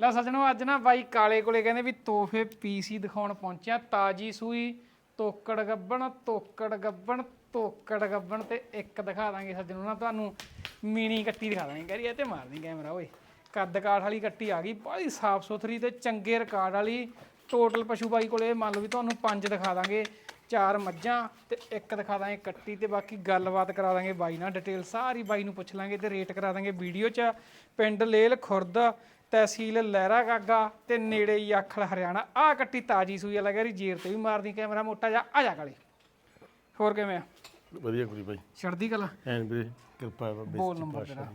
ਲੈ ਸੱਜਣੋ, ਅੱਜ ਨਾ ਬਾਈ ਕਾਲੇ ਕੋਲੇ ਕਹਿੰਦੇ ਵੀ ਤੋਹਫੇ ਪੀਸੀ ਦਿਖਾਉਣ ਪਹੁੰਚਿਆ। ਤਾਜੀ ਸੂਈ, ਤੋਕੜ ਗੱਬਣ ਤੋਕੜ ਗੱਬਣ ਤੋਕੜ ਗੱਬਣ ਤੇ ਇੱਕ ਦਿਖਾ ਦਾਂਗੇ ਸੱਜਣੋ ਨਾ, ਤੁਹਾਨੂੰ ਮੀਨੀ ਕੱਟੀ ਦਿਖਾ ਦਾਂਗੇ। ਕਰੀ ਤੇ ਮਾਰਨੀ ਕੈਮਰਾ, ਓਏ। ਕੱਦ ਕਾਠ ਵਾਲੀ ਕੱਟੀ ਆ ਗਈ ਬੜੀ ਸਾਫ਼ ਸੁਥਰੀ ਤੇ ਚੰਗੇ ਰਿਕਾਰਡ ਵਾਲੀ। ਟੋਟਲ ਪਸ਼ੂ ਬਾਈ ਕੋਲੇ ਮੰਨ ਲਓ ਵੀ ਤੁਹਾਨੂੰ ਪੰਜ ਦਿਖਾ ਦਾਂਗੇ, ਚਾਰ ਮੱਝਾਂ ਤੇ ਇੱਕ ਦਿਖਾ ਦਾਂਗੇ ਕੱਟੀ ਤੇ ਬਾਕੀ ਗੱਲਬਾਤ ਕਰਾ ਦਾਂਗੇ ਬਾਈ ਨਾਲ ਡਿਟੇਲ ਸਾਰੀ ਬਾਈ ਨੂੰ ਪੁੱਛ ਲਾਂਗੇ ਤੇ ਰੇਟ ਕਰਾ ਦਾਂਗੇ ਵੀਡੀਓ 'ਚ। ਪਿੰਡ ਲੇਲ ਖੁਰਦ ਤਹਿਸੀਲ ਲਹਿਰਾ ਗਾਗਾ ਤੇ ਨੇੜੇ ਹੀ ਆਖਲ ਹਰਿਆਣਾ। ਆ ਕੱਟੀ ਤਾਜੀ ਸੂਈ ਆ ਲੱਗਾ ਰੀ ਜੇਰ ਤੇ ਵੀ ਮਾਰਦੀ ਕੈਮਰਾ ਮੋਟਾ ਜਾ ਆ ਜਾ ਕਾਲੇ ਹੋਰ ਕਿਵੇਂ ਆ? ਵਧੀਆ ਕੁੜੀ ਬਾਈ। ਛੜਦੀ ਕਲਾ? ਐਨ ਵੀਰੇ ਕਿਰਪਾ ਹੈ ਬਾਬੇ ਬੋਲ ਨੰਬਰ ਤੇਰਾ।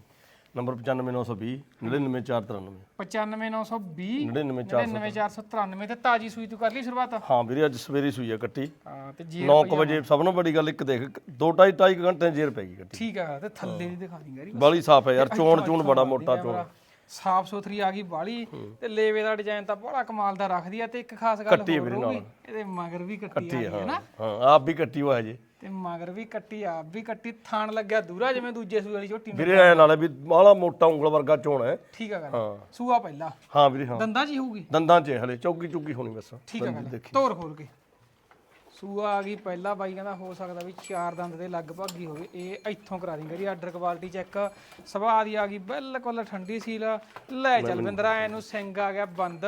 ਨੰਬਰ 95920 99493 95920 99493 99493 ਤੇ ਤਾਜੀ ਸੂਈ ਤੂੰ ਕਰ ਲਈ ਸ਼ੁਰੂਆਤ? ਹਾਂ ਵੀਰੇ ਅੱਜ ਸਵੇਰੇ ਸੂਈ ਆ ਕੱਟੀ। ਹਾਂ ਤੇ ਜੇਰ 9 ਵਜੇ ਸਭ ਤੋਂ ਵੱਡੀ ਗੱਲ ਇੱਕ ਦੇਖ 2 2.5 2.5 ਘੰਟੇ ਜੇਰ ਪੈ ਗਈ ਕੱਟੀ। ਠੀਕ ਆ ਤੇ ਥੱਲੇ ਦੀ ਦਿਖਾ ਦੀ ਗਰੀ ਬਾਲੀ ਸਾਫ਼ ਹੈ ਯਾਰ ਚੋਣ ਚੂਣ ਬੜਾ ਮੋਟਾ ਚੋਣ। ਸਾਫ਼ ਸੁਥਰੀ ਆ ਗਈ ਬਾਲੀ ਤੇ ਲੇਵੇ ਦਾ ਡਿਜ਼ਾਈਨ ਤਾਂ ਬੜਾ ਕਮਾਲ ਦਾ ਰੱਖਦੀ ਆ ਤੇ ਇੱਕ ਖਾਸ ਗੱਲ ਹੋਰ ਹੋਊਗੀ ਇਹਦੇ ਮਗਰ ਵੀ ਕੱਟੀ ਆ ਗਈ ਹੈ ਨਾ। ਹਾਂ ਆਪ ਵੀ ਕੱਟੀ ਹੋਇਆ ਜੇ ਤੇ ਮਗਰ ਵੀ ਕੱਟੀ ਆਪ ਵੀ ਕੱਟੀ ਥਾਣ ਲੱਗਿਆ ਦੂਰਾ ਜਿਵੇਂ ਦੂਜੇ ਸੂਏ ਵਾਲੀ ਝੋਟੀ ਵੀਰੇ ਐ ਨਾਲੇ ਵੀ ਮਾਲਾ ਮੋਟਾ ਉਂਗਲ ਵਰਗਾ ਚੋਣ ਹੈ। ਠੀਕ ਆ ਗੱਲ ਸੂਆ ਪਹਿਲਾ। ਹਾਂ ਵੀਰੇ ਹਾਂ। ਦੰਦਾਂ 'ਚ ਹੀ ਹੋਊਗੀ? ਦੰਦਾਂ 'ਚ ਹਲੇ ਚੌਕੀ ਚੁੱਕੀ ਹੋਣੀ ਬਸ। ਠੀਕ ਆ ਗੱਲ ਤੋਰ ਖੋਲ ਕੇ। ਸੂਆ ਆ ਗਈ ਪਹਿਲਾ ਬਾਈ ਕਹਿੰਦਾ ਹੋ ਸਕਦਾ ਵੀ ਚਾਰ ਦੰਦ ਦੇ ਲਗਭਗ ਹੀ ਹੋਵੇ ਇਹ ਇੱਥੋਂ ਕਰਾ ਦੀ ਗਰੀ ਆਰਡਰ ਕੁਆਲਿਟੀ ਚੈੱਕ ਸਵਾਹ ਦੀ ਆ ਗਈ ਬਿਲਕੁਲ ਠੰਡੀ ਸੀਲ ਲੈ ਚੱਲ ਬਿੰਦਰਾ ਇਹਨੂੰ ਸਿੰਘ ਆ ਗਿਆ ਬੰਦ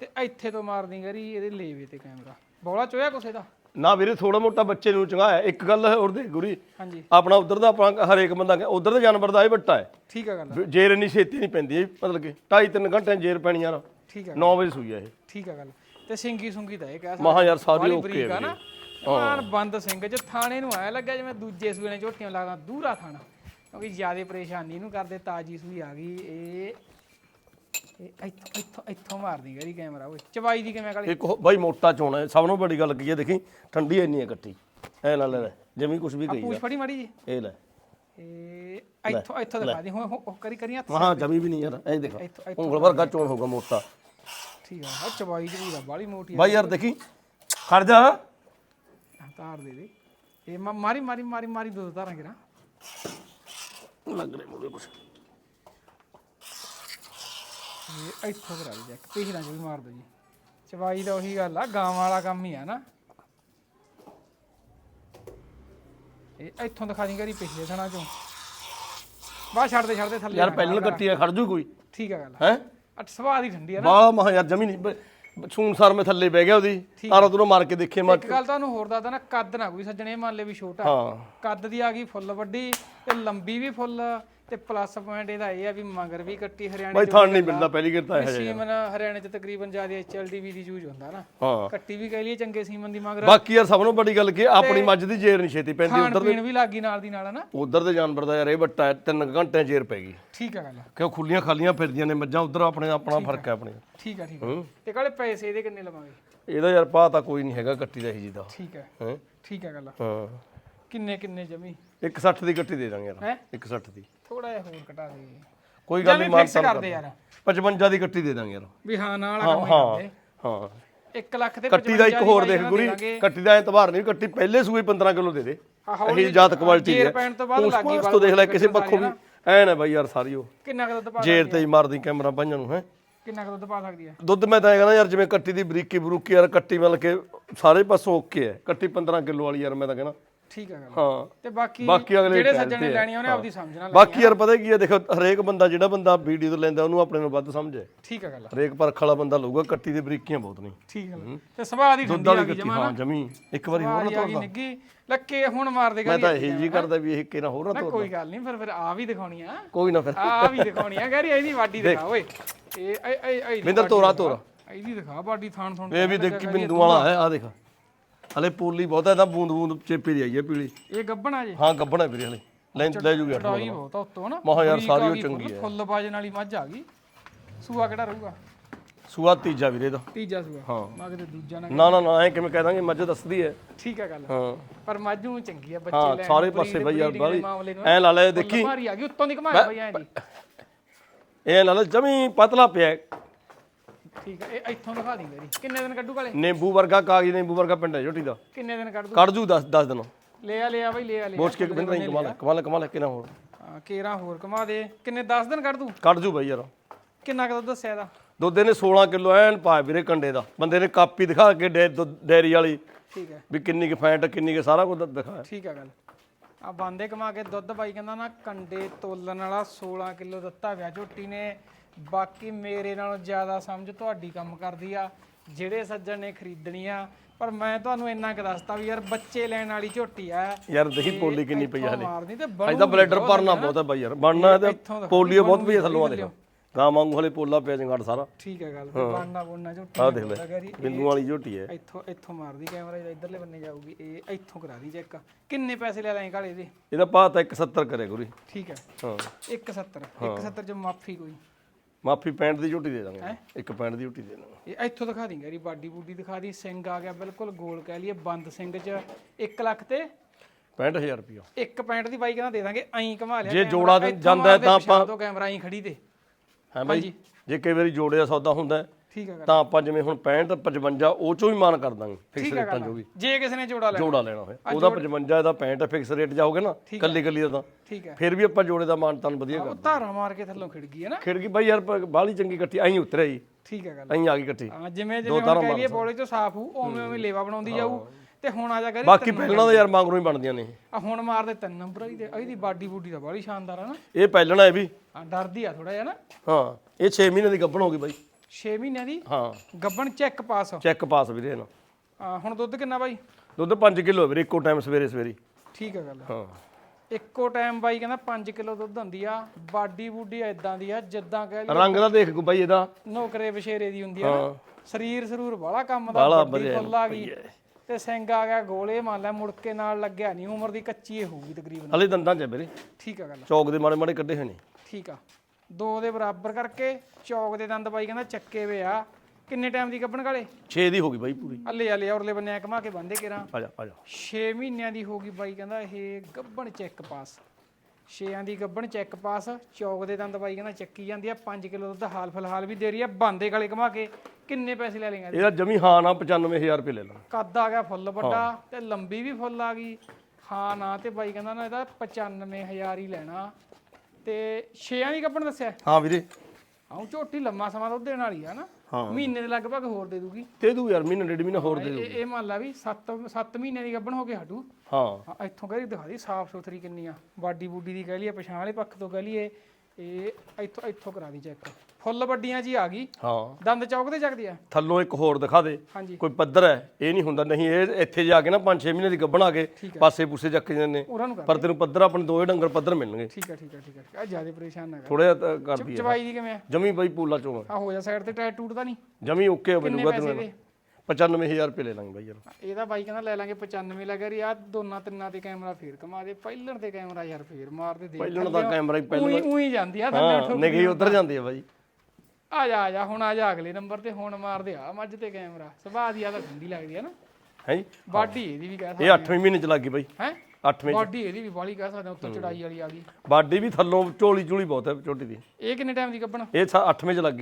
ਤੇ ਇੱਥੇ ਤੋਂ ਮਾਰ ਦੀ ਗਰੀ ਇਹਦੇ ਲੇਵੇ ਤੇ ਕੈਮਰਾ ਬੋਲਾ ਚੋਇਆ ਕੁਛ ਇਹਦਾ? ਨਾ ਵੀਰੇ ਥੋੜਾ ਮੋਟਾ ਬੱਚੇ ਨੂੰ ਚੰਗਾਇਆ ਇੱਕ ਗੱਲ ਹੋਰ ਦੇ ਗੁਰੀ। ਹਾਂਜੀ। ਆਪਣਾ ਉਧਰ ਦਾ ਆਪਣਾ ਹਰੇਕ ਬੰਦਾ ਉਧਰ ਦੇ ਜਾਨਵਰ ਦਾ ਇਹ ਵੱਟਾ ਹੈ। ਠੀਕ ਆ ਗੱਲ। ਜੇਰ ਇੰਨੀ ਛੇਤੀ ਨਹੀਂ ਪੈਂਦੀ ਮਤਲਬ ਕਿ 2.5 3 ਘੰਟੇ ਜੇਰ ਪੈਣੀ ਯਾਰ ਠੀਕ ਆ 9 ਵਜੇ ਸੂਈ ਆ ਇਹ। ਠੀਕ ਆ ਗੱਲ। ਤੇ ਸਿੰਗੀ ਸੁੰਗੀ ਤਾਂ ਇਹ ਕਹਿ ਮਹਾ ਯਾਰ ਸਾਰੀ ਓਕੇ ਨਾ। ਮਾਨ ਬੰਦ ਸਿੰਘ ਚ ਥਾਣੇ ਨੂੰ ਆਇਆ ਲੱਗਿਆ ਜਿਵੇਂ ਦੂਜੇ ਸੂਏ ਨੇ ਝੋਟੀਆਂ ਲੱਗਦਾ ਦੂਰਾ ਥਾਣਾ। ਕਿਉਂਕਿ ਜ਼ਿਆਦਾ ਪਰੇਸ਼ਾਨੀ ਨੂੰ ਕਰਦੇ ਤਾਜੀ ਸੂਈ ਆ ਗਈ। ਇਹ ਇਹ ਇੱਥੋਂ ਇੱਥੋਂ ਇੱਥੋਂ ਮਾਰਦੀ ਗਰੀ ਕੈਮਰਾ ਓਏ। ਚਵਾਈ ਦੀ ਕਿਵੇਂ ਕਾਲੀ ਇੱਕ ਬਾਈ ਮੋਟਾ ਚੋਣਾ ਹੈ। ਸਭ ਤੋਂ ਵੱਡੀ ਗੱਲ ਕੀ ਹੈ ਦੇਖੀ? ਠੰਡੀ ਇੰਨੀ ਹੈ ਕੱਟੀ ਐ ਨਾ ਲੈ ਲੈ। ਜਿਵੇਂ ਕੁਝ ਵੀ ਕਹੀ ਪੂਛ ਫੜੀ ਮੜੀ ਜੀ ਇਹ ਲੈ। ਇਹ ਇੱਥੋਂ ਇੱਥੋਂ ਦਿਖਾ ਦੀ। ਹੁਣ ਕਰੀ ਕਰੀਆਂ ਹਾਂ ਜਮੀ ਵੀ ਨਹੀਂ ਯਾਰ। ਐ ਦੇਖ। ਉਂਗਲ ਵਰਗਾ ਚੋਣ ਹੋਊਗਾ ਮੋਟਾ। ਠੀਕ ਆ। ਆ ਚਵਾਈ ਦੀ ਵੀ ਬਾਲੀ ਮੋਟੀ ਆ। ਬਾਈ ਯਾਰ ਦੇਖੀ ਖੜ ਜਾ। ਤਾਰ ਦੇ ਦੇ। ਇਹ ਮਾ- ਮਾਰੀ ਮਾਰੀ ਮਾਰੀ ਮਾਰੀ ਦੋ ਤਾਰਾਂ ਕਿਰਾ ਲੱਗ ਰਿਹਾ ਮੂਰੇ ਕੁਛ। ਇਹ ਇੱਥੋਂ ਕਰਾ ਲਈ ਚੈੱਕ ਪਿਛਲਾ ਵੀ ਮਾਰ ਦੋ ਜੀ। ਚਵਾਈ ਦਾ ਉਹੀ ਗੱਲ ਆ ਗਾਂ ਵਾਲਾ ਕੰਮ ਹੀ ਆ ਨਾ। ਇਹ ਇੱਥੋਂ ਦਿਖਾ ਦੀ ਕਰੀ ਪਿਛਲੇ ਥਣਾ ਚੋਂ। ਬਾਹਰ ਛੱਡ ਦੇ ਛੱਡ ਦੇ ਥੱਲੇ ਯਾਰ ਨਾ ਪਹਿਲਾਂ ਕੱਟੀ ਆ ਖੜ ਜੂ ਕੋਈ। ਠੀਕ ਆ ਗੱਲ ਹੈ? ਅੱਠ ਸਵਾਹ ਦੀ ਠੰਡੀ ਆ ਨਾ। ਬਾਲਾ ਮਹਾ ਯਾਰ ਜਮੀ ਨਹੀਂ ਸੂਨ ਸਰ ਮੈਂ ਥੱਲੇ ਬਹਿ ਗਿਆ ਉਹਦੀ। ਤਾਰਾ ਤੁਰੋਂ ਮਾਰ ਕੇ ਦੇਖੇ ਮੈਂ ਇੱਕ ਗੱਲ ਤੁਹਾਨੂੰ ਹੋਰ ਦੱਸਦਾ ਨਾ ਕੱਦ ਨਾ ਕੋਈ ਸੱਜਣੇ ਮੰਨ ਲੈ ਵੀ ਛੋਟਾ। ਹਾਂ। ਕੱਦ ਦੀ ਆ ਗਈ ਫੁੱਲ ਵੱਡੀ। ਤੇ ਲੰਬੀ ਵੀ ਫੁੱਲ ਤੇ ਪਲੱਸ ਪੁਆਇੰਟ ਇਹਦਾ ਇਹ ਆ ਵੀ ਮਗਰ ਵੀ ਕੱਟੀ ਹਰਿਆਣੇ ਬਾਈ ਥਾਣ ਨਹੀਂ ਮਿਲਦਾ ਪਹਿਲੀ ਗਿਰਤਾ ਹੈ ਸੀਮਨ ਹਰਿਆਣੇ ਚ ਤਕਰੀਬਨ ਜ਼ਿਆਦਾ ਐਚਐਲਡੀ ਵੀ ਦੀ ਯੂਜ਼ ਹੁੰਦਾ ਨਾ। ਹਾਂ। ਕੱਟੀ ਵੀ ਕਹਿ ਲਈਏ ਚੰਗੇ ਸੀਮਨ ਦੀ ਮਗਰ। ਬਾਕੀ ਯਾਰ ਸਭ ਤੋਂ ਵੱਡੀ ਗੱਲ ਕੀ ਹੈ, ਆਪਣੀ ਮੱਝ ਦੀ ਜੇਰ ਨਹੀਂ ਛੇਤੀ ਪੈਂਦੀ ਖਾਣ ਪੀਣ ਵੀ ਲੱਗੀ ਨਾਲ ਦੀ ਨਾਲ ਨਾ। ਉਧਰ ਦੇ ਜਾਨਵਰ ਦਾ ਯਾਰ ਇਹ ਹੈ, ਤਿੰਨ ਕੁ ਘੰਟੇ ਜੇਰ ਪੈ ਗਈ। ਠੀਕ ਆ ਗੱਲ। ਕਿਉਂ ਖੁੱਲੀਆਂ ਖਾਲੀਆਂ ਫਿਰਦੀਆਂ ਨੇ ਮੱਝਾਂ ਉਧਰ ਆਪਣੇ ਆਪਣਾ ਫ਼ਰਕ ਹੈ ਆਪਣੇ। ਠੀਕ ਆ ਠੀਕ ਆ। ਤੇ ਕਾਲੇ ਪੈਸੇ ਇਹਦੇ ਕਿੰਨੇ ਲਵਾਂਗੇ? ਇਹਦਾ ਯਾਰ ਪਾ ਤਾਂ ਕੋਈ ਨਹੀਂ ਹੈਗਾ ਕੱਟੀ ਦਾ ਇਹ ਜੀ ਦਾ। ਠੀਕ ਹੈ ਹੈ? ਠੀਕ ਆ ਗੱਲ। ਹਾਂ। ਕਿੰਨੇ ਕਿੰਨੇ ਜਮੀ? 160 ਦੀ ਕੱਟੀ ਦੇ ਦਾਂਗੇ ਯਾਰ ਹੈ? 160 ਦੀ। ਥੋੜਾ ਜਿਹਾ ਹੋਰ ਘਟਾ ਦੇ। ਕੋਈ ਗੱਲ ਨਹੀਂ ਫਿਕਸ ਕਰ ਦੇ ਯਾਰ। 55 ਦੀ ਕੱਟੀ ਦੇ ਦਾਂਗੇ ਯਾਰ। ਵੀ ਹਾਂ ਨਾਲ ਹਾਂ ਕੰਮ ਹਾਂ ਕਰਦੇ। ਹਾਂ। 1 ਲੱਖ ਤੇ ਕੱਟੀ ਦਾ ਇੱਕ ਹੋਰ ਦੇਖ ਗੁਰੀ ਕੱਟੀ ਦਾ ਐਤਵਾਰ ਨਹੀਂ ਕੱਟੀ ਪਹਿਲੇ ਸੂਏ 15 ਕਿਲੋ ਦੇ ਦੇ। ਆਹੋ, ਇਹੀ ਜਾਤ ਕੁਆਲਿਟੀ ਜੇਰ ਹੈ। ਪੈਣ ਤੋਂ ਬਾਅਦ ਉਸ ਲੱਗੀ ਤੋਂ ਦੇਖ ਲੈ ਕਿਸੇ ਪੱਖੋਂ ਵੀ। ਐਨ ਹੈ ਬਾਈ ਯਾਰ ਸਾਰੀ ਉਹ। ਕਿੰਨਾ ਕੁ ਦੁੱਧ ਪਾ ਜੇਰ ਤੇ ਹੀ? ਮਾਰਦੀ ਕੈਮਰਾ ਪੰਜਾਂ ਨੂੰ ਹੈ? ਕਿੰਨਾ ਕੁ ਦੁੱਧ ਪਾ ਸਕਦੀ ਹੈ? ਦੁੱਧ ਮੈਂ ਤਾਂ ਇਹ ਕਹਿੰਦਾ ਯਾਰ ਜਿਵੇਂ ਕੱਟੀ ਦੀ ਬਰੀਕੀ ਬਰੂਕੀ ਯਾਰ ਕੱਟੀ ਮਤਲਬ ਕਿ ਸਾਰੇ ਪਾਸੋਂ ਓਕੇ ਹੈ। ਕੱਟੀ 15 ਕਿਲੋ ਵਾਲੀ ਯਾਰ ਮੈਂ ਤਾਂ ਕਹਿੰਦਾ। ਠੀਕ ਆ ਗੱਲ। ਹਾਂ। ਤੇ ਬਾਕੀ ਬਾਕੀ ਅਗਲੇ ਜਿਹੜੇ ਸੱਜਣੇ ਲੈਣੀ ਉਹਨੇ ਆਪਦੀ ਸਮਝਣਾ ਬਾਕੀ ਯਾਰ ਪਤਾ ਕੀ ਹੈ ਦੇਖੋ ਹਰੇਕ ਬੰਦਾ ਜਿਹੜਾ ਬੰਦਾ ਵੀਡੀਓ ਤੋਂ ਲੈਂਦਾ ਉਹਨੂੰ ਆਪਣੇ ਨੂੰ ਵੱਧ ਸਮਝੇ ਠੀਕ ਆ ਗੱਲ। ਹਰੇਕ ਪਰਖ ਵਾਲਾ ਬੰਦਾ ਲਊਗਾ ਕੱਟੀ ਦੀ ਬਰੀਕੀਆਂ ਬਹੁਤ ਨਹੀਂ ਠੀਕ ਆ ਤੇ ਸੁਭਾਅ ਦੀ ਠੰਡੀ ਆ ਗਈ ਕੱਟੀ ਹਾਂ ਜਮੀ। ਇੱਕ ਵਾਰੀ ਹੋਰ ਜਮਾ ਆ ਗਈ ਨਿੱਗੀ। ਲੱਕੇ ਹੁਣ ਮਾਰ ਦੇਗਾ ਮੈਂ ਤਾਂ ਇਹੀ ਜੀ ਕਰਦਾ ਵੀ ਇਹ ਕਿਹਨਾਂ ਹੋਰ ਨਾ ਨਾ ਤੋਰ ਕੋਈ ਗੱਲ ਨਹੀਂ ਫਿਰ ਫਿਰ ਆ ਵੀ ਦਿਖਾਉਣੀ ਆ। ਕੋਈ ਨਾ ਫਿਰ। ਆ ਵੀ ਦਿਖਾਉਣੀ ਆ। ਗੈਰੀ ਇਹਦੀ ਵਾਡੀ ਦਿਖਾ ਓਏ। ਇਹ ਇਹ ਇਹ ਮਿੰਦਰ ਤੋਰਾ ਤੋਰਾ। ਇਹਦੀ ਦਿਖਾ ਬਾਡੀ ਥਾਣ ਥਾਣ ਇਹ ਵੀ ਦੇਖੀ ਬਿੰਦੂ ਵਾਲਾ ਹੈ ਆ ਦੇਖ। ਹਲੇ ਪੋਲੀ ਬਹੁਤ ਹੈ ਤਾਂ ਬੂੰਦ ਬੂੰਦ ਚੇਪੀ ਦੀ ਆਈ ਹੈ ਪੀਲੀ। ਇਹ ਗੱਬਣਾ ਜੇ। ਹਾਂ ਗੱਬਣਾ ਵੀਰੇ ਹਲੇ। ਲੈ ਲੈ ਜੂਗੀ ਅੱਠ ਡਾਈ ਬਹੁਤ ਆ ਉੱਤੋਂ ਨਾ ਮਹਾ ਯਾਰ ਸਾਰੀ ਉਹ ਚੰਗੀ ਫੁੱਲ- ਫੁੱਲ ਬਾਜਣ ਵਾਲੀ ਮੱਝ ਆ ਗਈ। ਸੂਆ ਕਿਹੜਾ ਰਹੂਗਾ? ਸੂਆ ਤੀਜਾ ਵੀਰੇ ਦਾ ਤੀਜਾ ਸੂਆ। ਹਾਂ। ਮਗਰ ਦੂਜਾ ਨਾ ਨਾ ਨਾ ਨਾ ਐ ਕਿਵੇਂ ਕਹਿ ਦਾਂਗੇ ਮੱਝ ਦੱਸਦੀ ਹੈ ਠੀਕ ਆ ਗੱਲ। ਹਾਂ। ਪਰ ਮੱਝ ਨੂੰ ਚੰਗੀ ਆ ਬੱਚੇ ਹਾਂ ਸਾਰੇ ਪਾਸੇ ਬਈ ਯਾਰ ਬਾਲੀ। ਐ ਲਾ ਲੈ ਦੇਖੀ। ਭਾਰੀ ਆ ਗਈ ਉੱਤੋਂ ਦੀ ਘਮਾਇਆ ਬਈ ਐ ਦੀ। ਇਹ ਲਾ ਲੈ ਜਮੀ ਪਤਲਾ ਪਿਆ। ਹੈ। ਠੀਕ ਆ ਇਹ ਇੱਥੋਂ ਦਿਖਾ ਦੀ ਮੇਰੀ ਕਿੰਨੇ ਦਿਨ ਕੱਢੂ ਕਾਲੇ ਨਿੰਬੂ ਵਰਗਾ ਕਾਗਜ਼ ਨਿੰਬੂ ਵਰਗਾ ਪਿੰਡ ਹੈ ਛੋਟੀ ਦਾ। ਕਿੰਨੇ ਦਿਨ ਕੱਢ? ਦੂ ਕੱਢ ਜੂ 10 10 ਦਿਨ। ਲੈ ਆ ਲੈ ਆ ਬਈ ਲੈ ਆ ਲੈ ਆ। ਬੋਚ ਕੇ ਬਿੰਦ ਨਹੀਂ ਕਮਾਲ ਕਮਾਲ ਕਮਾਲ ਕਿਨਾ ਹੋਰ? ਹਾਂ, ਕੇਰਾਂ ਹੋਰ ਕਮਾ ਦੇ। ਕਿੰਨੇ 10 ਦਿਨ ਕੱਢ ਦੂ? ਕੱਢ ਜੂ ਬਈ ਯਾਰ। ਕਿੰਨਾ ਕੁ ਦੁੱਧ ਦੱਸਿਆ ਦਾ ਦੁੱਧ ਇਹਨੇ 16 ਕਿਲੋ ਐਨ ਪਾਇਆ ਵੀਰੇ ਕੰਡੇ ਦਾ। ਬੰਦੇ ਨੇ ਕਾਪੀ ਦਿਖਾ ਕੇ ਡੈ- ਦੁੱਧ- ਡੈਰੀ ਵਾਲੀ। ਠੀਕ ਹੈ। ਵੀ ਕਿੰਨੀ ਕੁ ਫੈਂਟ ਕਿੰਨੀ ਕੁ ਸਾਰਾ ਕੁਝ ਦਿਖਾਇਆ ਠੀਕ ਹੈ ਗੱਲ। ਆ ਬਾਂਦੇ ਕਮਾ ਕੇ ਦੁੱਧ ਬਾਈ ਕਹਿੰਦਾ ਨਾ ਕੰਡੇ ਤੋਲਣ ਵਾਲਾ 16 ਕਿਲੋ ਦਿੱਤਾ ਵਿਆ ਝੋਟੀ ਨੇ। ਬਾਕੀ ਮੇਰੇ ਨਾਲੋਂ ਜ਼ਿਆਦਾ ਸਮਝ ਤੁਹਾਡੀ ਕੰਮ ਕਰਦੀ ਆ ਜਿਹੜੇ ਸੱਜਣ ਨੇ ਖਰੀਦਣੀ ਆ ਪਰ ਮੈਂ ਤੁਹਾਨੂੰ ਇੰਨਾ ਕੁ ਦੱਸਤਾ ਵੀ ਯਾਰ ਬੱਚੇ ਲੈਣ ਵਾਲੀ ਝੋਟੀ ਆ। ਯਾਰ ਦੇਖੀ ਪੋਲੀ ਕਿੰਨੀ ਪਈ ਆ ਹਲੇ। ਤੇ ਅੱਜ ਤਾਂ ਬਲੈਡਰ ਭਰਨਾ ਬਹੁਤ ਹੈ ਬਾਈ ਯਾਰ ਬਣਨਾ ਤੇ ਪੋਲੀਓ ਬਹੁਤ ਪਈ ਆ ਥੱਲੋਂ ਆ ਦੇਖ ਗਾਂ ਵਾਂਗੂ ਹਲੇ ਪੋਲਾ ਪਿਆ ਜੰਗੜ ਸਾਰਾ। ਠੀਕ ਹੈ ਗੱਲ ਤੇ ਬਾਨਾ ਬੋਨਾ ਝੋਟੀ ਨੇ ਦੇਖ ਲੈ ਪਤਾ ਬਿੰਦੂ ਵਾਲੀ ਝੋਟੀ ਹੈ ਇੱਥੋਂ ਇੱਥੋਂ ਮਾਰਦੀ ਕੈਮਰਾ ਇਧਰਲੇ ਬੰਨੇ ਜਾਊਗੀ ਇਹ ਇੱਥੋਂ ਕਰਾ ਦੀ ਚੈੱਕ। ਕਿੰਨੇ ਪੈਸੇ ਲੈ ਲੈਂ ਕਾਲੇ ਦੇ ਇਹਦਾ ਪਾ ਤਾਂ 170 ਕਰੇ ਗੁਰੀ ਠੀਕ ਹੈ। ਹਾਂ 170 170 ਚ ਮਾਫੀ ਕੋਈ। ਮਾਫੀ 65 ਦੀ ਝੋਟੀ ਦੇ ਦਾਂਗੇ ਇੱਕ 65 ਦੀ ਝੋਟੀ ਦੇ ਦਾਂਗੇ। ਇਹ ਇੱਥੋਂ ਦਿਖਾ ਦਿੰਗਾ ਇਹਦੀ ਬਾਡੀ ਬੂਡੀ ਦਿਖਾ ਦੀ ਸਿੰਘ ਆ ਗਿਆ ਬਿਲਕੁਲ ਗੋਲ ਕਹਿ ਲਈਏ ਬੰਦ ਸਿੰਘ ਚ 1 ਲੱਖ ਤੇ 65000 ਰੁਪਇਆ 1 ਪੈਂਟ ਦੀ ਬਾਈ ਕਹਿੰਦਾ ਦੇ ਦਾਂਗੇ ਐਂ ਘਮਾ ਲਿਆ ਜੇ ਜੋੜਾ ਜਾਂਦਾ ਤਾਂ ਤੋਂ ਕੈਮਰਾ ਐਂ ਖੜੀ ਤੇ ਹੈ ਬਾਈ? ਜੇ ਕਈ ਵਾਰੀ ਜੋੜੇ ਦਾ ਸੌਦਾ ਹੁੰਦਾ ਠੀਕ ਹੈ ਤਾਂ ਆਪਾਂ ਜਿਵੇਂ ਹੁਣ 65 55 ਉਹ ਚੋਂ ਹੀ ਮਾਨ ਕਰ ਦਾਂਗੇ ਫਿਕਸ ਹੈ ਰੇਟਾਂ ਜੋ ਵੀ। ਜੇ ਕਿਸੇ ਨੇ ਜੋੜਾ ਲੈਣਾ। ਜੋੜਾ ਲੈਣਾ ਹੋਇਆ ਉਹਦਾ 55 ਦਾ 65 ਫਿਕਸ ਰੇਟ ਜਾਓਗੇ ਨਾ ਕੱਲੀ ਕੱਲੀ ਦਾ ਤਾਂ। ਠੀਕ ਹੈ ਫਿਰ ਵੀ ਆਪਾਂ ਜੋੜੇ ਦਾ ਮਾਨ ਤਾਨ ਵਧੀਆ ਉਹ ਧਾਰਾ ਮਾਰ ਕੇ ਥੱਲੋਂ ਖਿੜ ਗਈ ਹੈ ਨਾ। ਖਿੜ ਗਈ ਬਾਈ ਯਾਰ ਬਾਹਲੀ ਚੰਗੀ ਕੱਟੀ ਐਂ ਉਤਰਿਆ ਜੀ। ਠੀਕ ਹੈ ਗੱਲ ਐਂ ਆ ਗਈ ਕੱਟੀ ਹਾਂ ਜਿਵੇਂ ਜਿਵੇਂ ਕਹਿ ਲਈਏ ਬੋਲੇ ਤੋਂ ਸਾਫ਼ ਹੂ ਉਵੇਂ ਉਵੇਂ ਲੇਵਾ ਬਣਾਉਂਦੀ ਜਾਊ। ਤੇ ਹੁਣ ਆ ਜਾ ਕਰੀ ਬਾਕੀ ਪਹਿਲਾਂ ਤਾਂ ਯਾਰ ਮੰਗਰੋਂ ਹੀ ਬਣਦੀਆਂ ਨੇ ਆ ਹੁਣ ਮਾਰਦੇ ਤਿੰਨ ਨੰਬਰ ਵਾਲੀ ਤੇ ਇਹਦੀ ਬਾਡੀ ਬੂਡੀ ਤਾਂ ਬੜੀ ਸ਼ਾਨਦਾਰ ਆ ਨਾ। ਇਹ ਪਹਿਲਣਾ ਹੈ ਵੀ। ਆ ਡਰਦੀ ਆ ਥੋੜਾ ਜਿਹਾ ਨਾ। ਹਾਂ ਇਹ 6 ਮਹੀਨੇ ਦੀ ਗੱਭਣ ਹੋ ਗਈ ਬਾਈ। 6 ਮਹੀਨਿਆਂ ਦੀ ਹਾਂ। ਗੱਬਣ ਚੈੱਕ ਪਾਸ ਚੈੱਕ ਪਾਸ ਵੀਰੇ ਇਹਨਾਂ ਆ ਹੁਣ ਦੁੱਧ ਕਿੰਨਾ ਬਾਈ? ਦੁੱਧ 5 ਕਿਲੋ ਵੀਰੇ ਇੱਕੋ ਟਾਈਮ ਸਵੇਰੇ ਸਵੇਰੇ। ਠੀਕ ਹੈ ਗੱਲ। ਹਾਂ। ਇੱਕੋ ਟਾਈਮ ਬਾਈ ਕਹਿੰਦਾ 5 ਕਿਲੋ ਦੁੱਧ ਹੁੰਦੀ ਆ ਬਾਡੀ ਬੂਡੀ ਇਦਾਂ ਦੀ ਆ ਜਿੱਦਾਂ ਕਹਿ ਲਈ ਰੰਗ ਦਾ ਦੇਖ ਕੋ ਬਾਈ ਇਹਦਾ। ਨੌਕਰੇ ਬਸ਼ੇਰੇ ਦੀ ਹੁੰਦੀ ਆ ਨਾ। ਹਾਂ। ਸਰੀਰ ਸਰੂਰ ਵਾਲਾ ਕੰਮ ਦਾ ਬਾਹਲਾ ਵੱਡੀ ਵਧੀਆ ਫੁੱਲ ਆ ਗਈ। ਤੇ ਸਿੰਘ ਆ ਗਿਆ ਗੋਲੇ ਮੰਨ ਲੈ ਮੁੜ ਕੇ ਨਾਲ ਲੱਗਿਆ ਨਹੀਂ ਉਮਰ ਦੀ ਕੱਚੀ ਇਹ ਹੋਊਗੀ ਤਕਰੀਬਨ। ਹਲੇ ਦੰਦਾਂ 'ਚ ਹੈ ਵੀਰੇ। ਠੀਕ ਆ ਗੱਲ। ਚੌਕ ਦੇ ਮਾੜੇ ਮਾੜੇ ਕੱਢੇ ਹੋਏ ਨੇ। ਠੀਕ ਆ। ਦੋ ਦੇ ਬਰਾਬਰ ਕਰਕੇ ਚੌਕ ਦੇ ਦੰਦ ਬਾਈ ਕਹਿੰਦਾ ਚੱਕੇ ਵੇ ਆ। ਕਿੰਨੇ ਟਾਈਮ ਦੀ ਗੱਬਣ ਕਾਲੇ? 6 ਦੀ ਹੋ ਗਈ ਬਾਈ ਪੂਰੀ। ਅੱਲੇ ਅੱਲੇ ਔਰਲੇ ਬੰਨੇ ਆ ਘਮਾ ਕੇ ਬੰਦੇ ਕੇਰਾਂ। ਆ ਜਾ ਆ ਜਾ। 6 ਮਹੀਨਿਆਂ ਦੀ ਹੋ ਗਈ ਬਾਈ ਕਹਿੰਦਾ ਇਹ ਗੱਬਣ ਚੈੱਕ ਪਾਸ। ਛੇਆਂ ਦੀ ਗੱਬਣ ਚੈੱਕ ਪਾਸ ਚੌਕ ਦੇ ਦੰਦ ਬਾਈ ਕਹਿੰਦਾ ਚੱਕੀ ਜਾਂਦੀ ਆ 5 ਕਿਲੋ ਦੁੱਧ ਹਾਲ ਫਿਲਹਾਲ ਵੀ ਦੇ ਰਹੀ ਆ ਬਾਂਦੇ ਗਲੇ ਘਮਾ ਕੇ ਕਿੰਨੇ ਪੈਸੇ ਲੈ ਲੇਗਾ ਇਹਦਾ? ਜਮੀ ਹਾਂ ਨਾ 95000 ਰੁਪਏ ਲੈ ਲਾ ਕੱਦ ਆ ਗਿਆ ਫੁੱਲ ਵੱਡਾ ਤੇ ਲੰਬੀ ਵੀ ਫੁੱਲ ਆ ਗਈ। ਹਾਂ ਨਾ ਤੇ ਬਾਈ ਕਹਿੰਦਾ ਨਾ ਇਹਦਾ 95000 ਹੀ ਲੈਣਾ। ਤੇ ਛੇਆਂ ਦੀ ਗੱਬਣ ਦੱਸਿਆ? ਹਾਂ ਵੀਰੇ। ਆਉਂ ਝੋਟੀ ਲੰਮਾ ਸਮਾਂ ਦੁੱਧ ਦੇਣ ਵਾਲੀ ਆ ਨਾ। ਹਾਂ। ਮਹੀਨੇ ਦੇ ਲਗਭਗ ਹੋਰ ਦੇ ਦੂਗੀ। ਤੇ ਦੂ ਯਾਰ ਮਹੀਨਾ ਡੇਢ ਮਹੀਨਾ ਹੋਰ ਦੇ ਦੂ ਇਹ ਇਹ ਮੰਨ ਲਾ ਵੀ 7 7 ਮਹੀਨੇ ਦੀ ਗੱਬਣ ਹੋ ਕੇ ਹਟੂ। ਹਾਂ। ਹਾਂ, ਇੱਥੋਂ ਕਰੀ ਦਿਖਾ ਦੀ ਸਾਫ਼ ਸੁਥਰੀ ਕਿੰਨੀ ਆ। ਬਾਡੀ ਬੂਡੀ ਦੀ ਕਹਿ ਲਈਏ ਪਛਾਣ ਵਾਲੇ ਪੱਖ ਤੋਂ ਕਹਿ ਲਈਏ। ਇਹ ਇੱਥੋਂ ਇੱਥੋਂ ਕਰਾ ਦੀ ਚੈੱਕ ਫੁੱਲ ਵੱਡੀਆਂ ਜੀ ਆ ਗਈ। ਹਾਂ। ਦੰਦ ਚੌਕ ਤੇ ਚੱਕਦੀ ਆ? ਥੱਲੋਂ ਇੱਕ ਹੋਰ ਦਿਖਾ ਦੇ। ਹਾਂਜੀ। ਕੋਈ ਪੱਧਰ ਹੈ ਇਹ ਨਹੀਂ ਹੁੰਦਾ। ਨਹੀਂ ਇਹ ਇੱਥੇ ਜਾ ਕੇ ਨਾ 5-6 ਮਹੀਨੇ ਦੀ ਗੱਭਣ ਆ ਕੇ ਪਾਸੇ ਪੂਸੇ ਚੱਕ ਜਾਂਦੇ। ਨੇ ਉਹਨਾਂ ਨੂੰ ਕਰ ਪਰ ਤੈਨੂੰ ਪੱਧਰ ਆਪਣੇ ਦੋਏ ਡੰਗਰ ਪੱਧਰ ਮਿਲਣਗੇ। ਠੀਕ ਆ ਠੀਕ ਆ ਠੀਕ ਆ ਆ ਜ਼ਿਆਦਾ ਪਰੇਸ਼ਾਨ ਨਾ ਕਰ। ਥੋੜਾ ਜਿਹਾ ਤਾਂ ਕਰਦੀ ਹੈ ਚਵਾਈ ਦੀ ਕਿਵੇਂ ਆ? ਜਮੀ ਬਾਈ ਪੂਲਾ ਚੋਂ ਆ। ਹੋ ਜਾ ਸਾਈਡ ਤੇ ਟਾਇਰ ਟੂਟਦਾ ਨਹੀਂ? ਜਮੀ ਓਕੇ ਹੋ ਕਿੰਨੇ ਮਿਲੂਗਾ ਪੈਸੇ ਤੈਨੂੰ ਦੇ? 95000 ਰੁਪਏ ਲੈ ਲਾਂਗੇ ਬਾਈ ਯਾਰ। ਇਹਦਾ ਬਾਈ ਕਹਿੰਦਾ ਲੈ ਲਾਂਗੇ 95 ਲੱਗਾ ਰੀ ਆ ਦੋਨਾਂ ਤਿੰਨਾਂ ਤੇ ਕੈਮਰਾ ਫੇਰ ਕਮਾ ਦੇ ਪਹਿਲਣ ਤੇ ਕੈਮਰਾ ਯਾਰ ਫੇਰ ਮਾਰਦੇ ਦੇ ਪਹਿਲਾਂ ਦਾ ਕੈਮਰਾ ਹੀ ਪਹਿਲਾਂ ਉਹੀ ਉਹੀ ਜਾਂਦੀ ਆ ਥੱਲੇ ਹਾਂ ਨਿਗਾਹ ਉਧਰ। ਜਾਂਦੀ ਹੈ ਬਾਈ। ਆ ਜਾ ਆ ਜਾ ਹੁਣ ਆ ਜਾ ਅਗਲੇ ਨੰਬਰ ਤੇ ਹੁਣ ਮਾਰਦੇ ਆ ਮੱਝ ਤੇ ਕੈਮਰਾ ਸੁਭਾਅ ਦੀ ਆ ਤਾਂ ਠੰਡੀ ਲੱਗਦੀ ਆ ਨਾ। ਹੈ? ਜੀ ਬਾਡੀ ਇਹਦੀ ਵੀ ਕਹਿ ਇਹ 8ਵੇਂ ਮਹੀਨੇ ਚ ਲੱਗ ਬਾਈ। ਹੈ? 8ਵੇਂ ਬਾਡੀ ਇਹਦੀ ਵੀ ਬਾਲੀ ਕਹਿ ਸਕਦੇ ਉੱਤੋਂ ਚੜਾਈ ਵਾਲੀ ਆ ਗਈ। ਬਾਡੀ ਵੀ ਥੱਲੋਂ ਝੋਲੀ ਝੋਲੀ ਬਹੁਤ ਹੈ ਛੋਟੀ ਦੀ। ਇਹ ਕਿੰਨੇ ਟਾਈਮ ਦੀ ਕੱਢਣ ਇਹ 8ਵੇਂ ਚ ਲੱਗ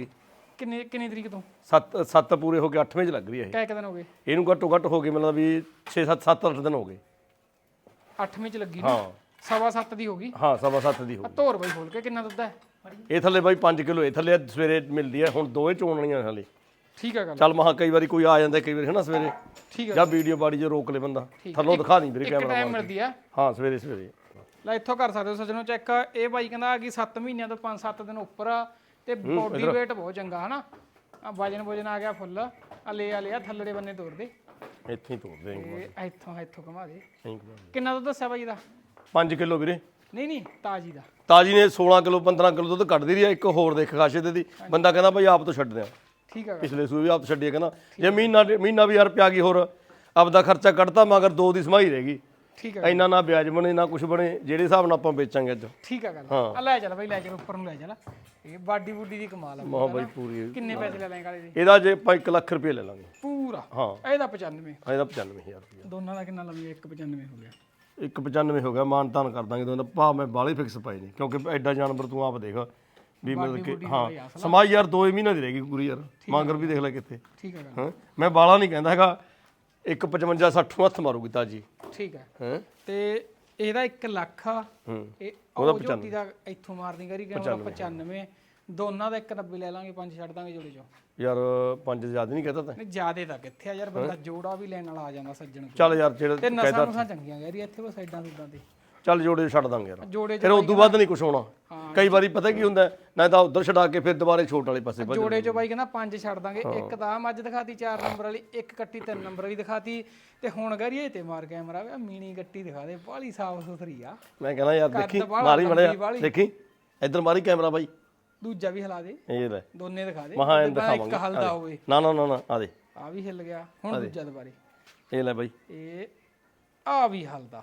ਕਿੰਨੇ ਕਿੰਨੀ ਤਰੀਕ ਤੋਂ? 7 7 ਪੂਰੇ ਹੋ ਗਏ 8ਵੇਂ ਚ ਲੱਗ ਰਹੀ ਹੈ ਇਹ। ਕਿ ਦਿਨ ਹੋ ਗਏ? ਇਹਨੂੰ ਘੱਟੋ ਘੱਟ ਹੋ ਗਏ ਮਤਲਬ ਵੀ 6 7 7 8 ਦਿਨ ਹੋ ਗਏ। 8ਵੀਂ ਚ ਲੱਗੀ ਨਾ? ਹਾਂ। ਸਵਾ ਸੱਤ ਦੀ ਹੋ ਗਈ? ਹਾਂ ਸਵਾ 7 ਦੀ ਹੋ ਆ ਧੋਰ ਬਈ ਖੋਲ ਕੇ ਕਿੰਨਾ ਦੁੱਧ ਹੈ? ਗਈ ਇਹ ਥੱਲੇ ਬਾਈ 5 ਕਿਲੋ ਇਹ ਥੱਲੇ ਸਵੇਰੇ ਮਿਲਦੀ ਹੈ ਹੁਣ ਦੋਵੇਂ ਚੋਣ ਵਾਲੀਆਂ ਹਲੇ। ਠੀਕ ਗੱਲ। ਚੱਲ ਮਹਾ ਕਈ ਵਾਰੀ ਕੋਈ ਆ ਜਾਂਦਾ ਕਈ ਵਾਰੀ ਹਨਾ ਸਵੇਰੇ। ਠੀਕ ਆ ਜਾਂ ਵੀਡੀਓ ਬਾੜੀ ਜੇ ਰੋਕ ਲੇ ਬੰਦਾ। ਥੱਲੋਂ ਦਿਖਾ ਨਹੀਂ ਵੀਰੇ ਇੱਕ ਕੈਮਰਾ ਟਾਈਮ ਮਿਲਦੀ ਆ। ਹਾਂ ਸਵੇਰੇ ਸਵੇਰੇ। ਲੈ ਇੱਥੋਂ ਕਰ ਸਕਦੇ ਹੋ ਸੱਜਣੋ ਚੈੱਕ। ਇਹ ਬਾਈ ਕਹਿੰਦਾ ਕਿ 7 ਮਹੀਨਿਆਂ ਤੋਂ 5-7 ਦਿਨ ਉੱਪਰ ਆ। ਤੇ ਬੋਡੀ weight ਬਹੁਤ ਚੰਗਾ ਹਨਾ? ਆ ਵਜਨ ਵਜਨ ਆ ਗਿਆ ਫੁੱਲ। ਆ ਲੈ ਆ ਲਿਆ ਥੱਲੜੇ ਬੰਨੇ ਤੋੜ ਦੇ। ਇੱਥੇ ਹੀ ਤੋੜ ਦੇਂਗੇ ਤੇ ਇੱਥੋਂ ਇੱਥੋਂ ਘਮਾ ਦੇ। ਕਿੰਨਾ ਦੁੱਧ ਦੱਸਿਆ ਬਾਈ ਦਾ 5 ਕਿਲੋ ਵੀਰੇ। ਨਹੀਂ ਨਹੀਂ ਤਾਜੀ ਦਾ। ਤਾਜੀ ਨੇ 16 ਕਿਲੋ 15 ਕਿਲੋ ਦੁੱਧ ਕੱਢਦੀ ਰਹੀ ਆ। ਇੱਕ ਹੋਰ ਦੇਖ ਖਾਸ਼ੇ ਦੇ ਦੀ। ਬੰਦਾ ਕਹਿੰਦਾ ਭਾਈ ਆਪ ਤੋਂ ਛੱਡ ਦਿਆਂ। ਠੀਕ ਆ। ਪਿਛਲੇ ਸੂਏ ਵੀ ਆਪ ਤੋਂ ਛੱਡੀਏ ਕਹਿੰਦਾ ਜੇ ਮਹੀਨਾ ਮਹੀਨਾ ਵੀ ਯਾਰ ਪਿਆ ਗਈ ਹੋਰ ਆਪਦਾ ਖਰਚਾ ਕੱਢਤਾ ਮਗਰ ਦੋ ਦੀ ਸਮਾਈ ਰਹਿ ਗਈ। ਠੀਕ ਆ ਇੰਨਾ ਨਾ ਵਿਆਜ ਬਣੇ ਨਾ ਕੁਝ ਬਣੇ ਜਿਹੜੇ ਹਿਸਾਬ ਨਾਲ ਆਪਾਂ ਵੇਚਾਂਗੇ ਅੱਜ। ਠੀਕ ਆ ਗੱਲ। ਆ ਲੈ ਚੱਲ ਬਾਈ ਲੈ ਚੱਲ ਉੱਪਰ ਨੂੰ ਲੈ ਚੱਲ। ਇਹ ਬਾਡੀ ਬੁੱਡੀ ਦੀ ਕਮਾਲ ਆ ਮਹਾ ਬਾਈ ਪੂਰੀ। ਕਿੰਨੇ ਪੈਸੇ ਲੈ ਲੈਂ ਕਾਲੇ ਦੇ? ਇਹਦਾ ਜੇ ਆਪਾਂ 1 ਲੱਖ ਰੁਪਏ ਲੈ ਲਾਂਗੇ। ਪੂਰਾ? ਹਾਂ। ਇਹਦਾ 95 ਇਹਦਾ 95000 ਰੁਪਏ ਦੋਨਾਂ ਦਾ ਕਿੰਨਾ ਲੰਮੀ 195 ਹੋ ਗਿਆ। 195 ਹੋ ਗਿਆ ਮਾਨ ਤਾਨ ਕਰ ਦਾਂਗੇ ਦੋਨਾਂ ਭਾ ਮੈਂ ਬਾਲੇ ਫਿਕਸ ਪਾਏ ਨੇ ਕਿਉਂਕਿ ਐਡਾ ਜਾਨਵਰ ਤੂੰ ਆਪ ਦੇਖ ਵੀ ਮਤਲਬ ਕਿ ਹਾਂ। ਸਮਾਈ ਯਾਰ 2 ਮਹੀਨੇ ਦੀ ਰਹਿ ਗਈ ਪੂਰੀ ਯਾਰ ਮਾਂਗਰ ਵੀ ਦੇਖ ਲੈ ਕਿੱਥੇ। ਠੀਕ ਹਾਂ। ਮੈਂ ਬਾਲਾ ਨਹੀਂ ਕਹਿੰਦਾ ਹੈਗਾ 155 60 ਹੱਥ ਮਾਰੂਗੀ ਤਾਜੀ। ਠੀਕ ਆ ਹਾਂ? ਤੇ ਇਹਦਾ 1 ਲੱਖ ਆ। ਹੂੰ। ਇਹ ਉਹ ਝੋਟੀ ਦਾ ਇੱਥੋਂ ਮਾਰਦੀ ਕਰੀ ਗਿਆ 95 ਦੋਨਾਂ ਦਾ 190 ਲੈ ਲਾਂਗੇ ਪੰਜ ਛੱਡ ਦਾਂਗੇ ਜੋੜੇ ਚੋਂ। ਯਾਰ ਪੰਜ ਜ਼ਿਆਦਾ ਨਹੀਂ ਕਹਤਾ ਤੈਂ? ਨਹੀਂ ਜਿਆਦੇ ਤਾਂ ਕਿੱਥੇ ਆ ਯਾਰ ਬੰਦਾ ਜੋੜਾ ਵੀ ਲੈਣ ਵਾਲਾ ਆ ਜਾਂਦਾ ਸੱਜਣ। ਚੱਲ ਯਾਰ ਜਿਹੜਾ ਤੇ ਨਸਾਂ ਨਸਾਂ ਚੰਗੀਆਂ ਗੈਰੀ ਇੱਥੇ ਉਹ ਸਾਈਡਾਂ ਸੁੱਡਾਂ ਤੇ। ਚੱਲ ਜੋੜੇ ਛੱਡ ਦਾਂਗੇ ਯਾਰ। ਫਿਰ ਉਦੋਂ ਵੱਧ ਨਹੀਂ ਕੁਝ ਹੋਣਾ। ਕਈ ਵਾਰੀ ਪਤਾ ਕੀ ਹੁੰਦਾ ਨਾ ਤਾਂ ਉਧਰ ਛਡਾ ਕੇ ਫਿਰ ਦੁਬਾਰੇ ਛੋਟ ਵਾਲੇ ਪਾਸੇ ਭੱਜ ਜੋੜੇ ਚੋਂ ਬਾਈ ਕਹਿੰਦਾ ਪੰਜ ਛੱਡ ਦਾਂਗੇ। ਇੱਕ ਤਾਂ ਮੱਝ ਦਿਖਾਤੀ 4 ਨੰਬਰ ਵਾਲੀ ਇੱਕ ਕੱਟੀ 3 ਨੰਬਰ ਵਾਲੀ ਦਿਖਾਤੀ। ਤੇ ਹੁਣ ਗਰੀਏ ਤੇ ਮਾਰ ਕੈਮਰਾ ਵੇ ਮੀਣੀ ਗੱਟੀ ਦਿਖਾ ਦੇ ਬਾਲੀ ਸਾਫ਼ ਸੁਥਰੀ ਆ। ਮੈਂ ਕਹਿੰਦਾ ਯਾਰ ਦੇਖੀ ਮਾਰੀ ਮੜਿਆ। ਦੇਖੀ ਇੱਧਰ ਮਾਰੀ ਕੈਮਰਾ ਬਾਈ। ਦੂਜਾ ਵੀ ਹਿਲਾ ਦੇ। ਇਹ ਲੈ। ਦੋਨੇ ਦਿਖਾ ਦੇ। ਮਹਾਂ ਬਾਅਦ ਇੱਕ ਹਲਦਾ ਹੋਵੇ। ਨਾ ਨਾ ਨਾ ਨਾ ਆ ਦੇ। ਆ ਵੀ ਹਿੱਲ ਗਿਆ। ਹੁਣ ਦੂਜਾ ਦੁਬਾਰੇ। ਇਹ ਲੈ ਬਾਈ। ਇਹ ਆ ਵੀ ਹਲਦਾ।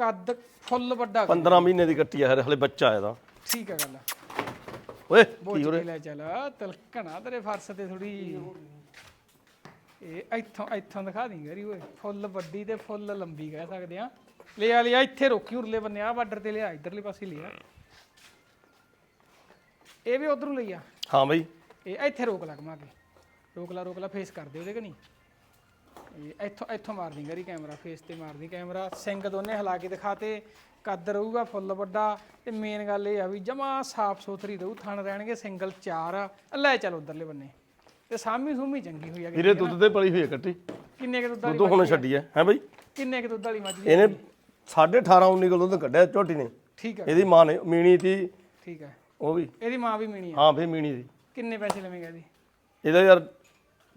ਕੱਦ ਫੁੱਲ ਵੱਡਾ 15 ਮਹੀਨੇ ਦੀ ਕੱਟੀ ਆ ਹਲੇ ਹਲੇ ਬੱਚਾ ਇਹਦਾ। ਠੀਕ ਆ ਗੱਲ ਓਏ ਬੋਝ ਕੇ ਲੈ ਚੱਲ ਤਲਕਣਾ ਤੇਰੇ ਫਰਸ ਤੇ ਥੋੜੀ ਇਹ ਇੱਥੋਂ ਇੱਥੋਂ ਦਿਖਾ ਦੀ ਗਰੀ ਓਏ। ਫੁੱਲ ਵੱਡੀ ਤੇ ਫੁੱਲ ਲੰਬੀ ਕਹਿ ਸਕਦੇ ਆ। ਲੈ ਆ ਲਿਆ ਇੱਥੇ ਰੋਕੀ ਉਰਲੇ ਬੰਨੇ ਆ ਬਾਰਡਰ ਤੇ ਲਿਆ ਇਧਰਲੇ ਪਾਸੇ ਲਿਆ। ਇਹ ਵੀ ਉਧਰੋਂ ਲਈ ਆ। ਹਾਂ ਬਾਈ। ਇਹ ਇੱਥੇ ਰੋਕ ਲਾ ਘੁਮਾ ਕੇ। ਰੋਕ ਲਾ ਰੋਕ ਲਾ ਫੇਸ ਕਰ ਦੇ ਉਹਦੇ ਕਿ ਨਹੀਂ? ਇਹ ਇੱਥੋਂ ਇੱਥੋਂ ਮਾਰਦੀ ਗਰੀ ਕੈਮਰਾ ਫੇਸ ਤੇ ਮਾਰਦੀ ਕੈਮਰਾ। ਸਿੰਘ ਦੋਨੇ ਹਿਲਾ ਕੇ ਦਿਖਾਤੇ। ਕੱਦ ਰਹੂਗਾ ਫੁੱਲ ਵੱਡਾ। ਤੇ ਮੇਨ ਗੱਲ ਇਹ ਆ ਵੀ ਜਮਾ ਸਾਫ਼ ਸੁਥਰੀ ਰਹੂ ਥਣ ਰਹਿਣਗੇ ਸਿੰਗਲ ਚਾਰ ਆ। ਲੈ ਚੱਲ ਉਧਰਲੇ ਬੰਨੇ। ਤੇ ਸਾਮੀ ਸੂਮੀ ਚੰਗੀ ਹੋਈ ਆ ਵੀਰੇ ਦੁੱਧ ਤੇ ਪਲੀ ਹੋਈ ਹੈ ਕੱਟੀ। ਕਿੰਨੇ ਕੁ ਦੁੱਧ ਵਾਲੀ ਦੁੱਧ ਹੁਣ ਛੱਡੀ ਹੈ ਹੈ ਬਾਈ? ਕਿੰਨੇ ਕੁ ਦੁੱਧ ਵਾਲੀ ਮੱਝ ਦੀ ਇਹਨੇ 18.5 19 ਕਿਲੋ ਦੁੱਧ ਕੱਢਿਆ ਝੋਟੀ ਨੇ। ਠੀਕ ਆ। ਇਹਦੀ ਮਾਂ ਨੇ ਮੀਣੀ ਤੀ। ਠੀਕ ਆ। ਉਹ ਵੀ। ਇਹਦੀ ਮਾਂ ਵੀ ਮਿਣੀ ਆ? ਹਾਂ ਫੇ ਮੀਣੀ ਦੀ। ਕਿੰਨੇ ਪੈਸੇ ਲਵੇਂਗਾ ਇਹਦੀ? ਇਹਦਾ ਯਾਰ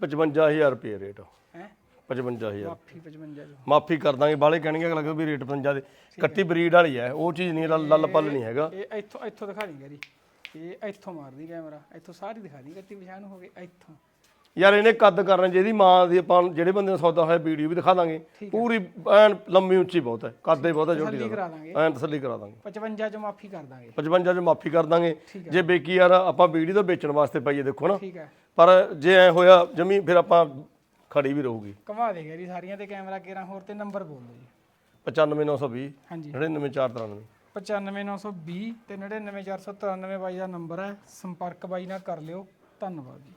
55000 ਰੁਪਏ ਰੇਟ ਹੈ? 55000 ਮਾਫੀ 55 ਜੋ ਮਾਫੀ ਕਰ ਦਾਂਗੇ ਬਾਲੇ ਕਹਿਣਗੇ ਅਗਲਾ ਕਿ ਵੀ ਰੇਟ 55 ਦੇ। ਕੱਟੀ ਬਰੀਡ ਵਾਲੀ ਹੈ ਉਹ ਚੀਜ਼ ਨਹੀਂ ਲੱਲ ਲੱਲ ਪੱਲ ਨਹੀਂ ਹੈਗਾ। ਇਹ ਇੱਥੋਂ ਇੱਥੋਂ ਦਿਖਾ ਦੀ ਗਰੀ ਇਹ ਇੱਥੋਂ ਮਾਰਦੀ ਕੈਮਰਾ ਇੱਥੋਂ ਸਾਰੀ ਦਿਖਾ ਦੀ ਗੱਟੀ ਪਛਾਣ ਹੋ ਗਈ ਇੱਥੋਂ। ਯਾਰ ਇਹਨੇ ਕੱਦ ਕਰਨਾ ਜਿਹਦੀ ਮਾਂ ਦੀ ਆਪਾਂ ਜਿਹੜੇ ਬੰਦੇ ਦਾ ਸੌਦਾ ਹੋਇਆ ਵੀਡੀਓ ਵੀ ਦਿਖਾ ਦਾਂਗੇ। ਪੂਰੀ ਐਨ ਲੰਮੀ ਉੱਚੀ ਬਹੁਤ ਹੈ ਕੱਦ ਬਹੁਤ ਹੈ ਦਾ ਦਾਂਗੇ। ਐਨ ਤਸੱਲੀ ਕਰਾ ਦਾਂਗੇ। 55 ਚ ਮਾਫੀ ਕਰ ਦਾਂਗੇ। 55 ਚ ਮਾਫੀ ਕਰ ਦਾਂਗੇ। ਜੇ ਬੇਕੀ ਯਾਰ ਆਪਾਂ ਵੀਡੀਓ ਤਾਂ ਵੇਚਣ ਵਾਸਤੇ ਪਾਈਏ ਦੇਖੋ ਨਾ। ਠੀਕ ਹੈ। ਪਰ ਜੇ ਐ ਹੋਇਆ ਜਮੀ ਫਿਰ ਆਪਾਂ ਖੜੀ ਵੀ ਰਹੂਗੀ। ਕਮਾ ਦੇ ਗਰੀ ਸਾਰੀਆਂ ਤੇ ਕੈਮਰਾ ਕੇਰਾ ਹੋਰ ਤੇ ਨੰਬਰ ਬੋਲ ਦਿਓ ਜੀ। 95920 ਹਾਂਜੀ। 99493 95920 ਤੇ 99493 ਬਾਈ ਦਾ ਨੰਬਰ ਹੈ। ਸੰਪਰਕ ਬਾਈ ਨਾਲ ਕਰ ਲਿਓ। ਧੰਨਵਾਦ ਜੀ।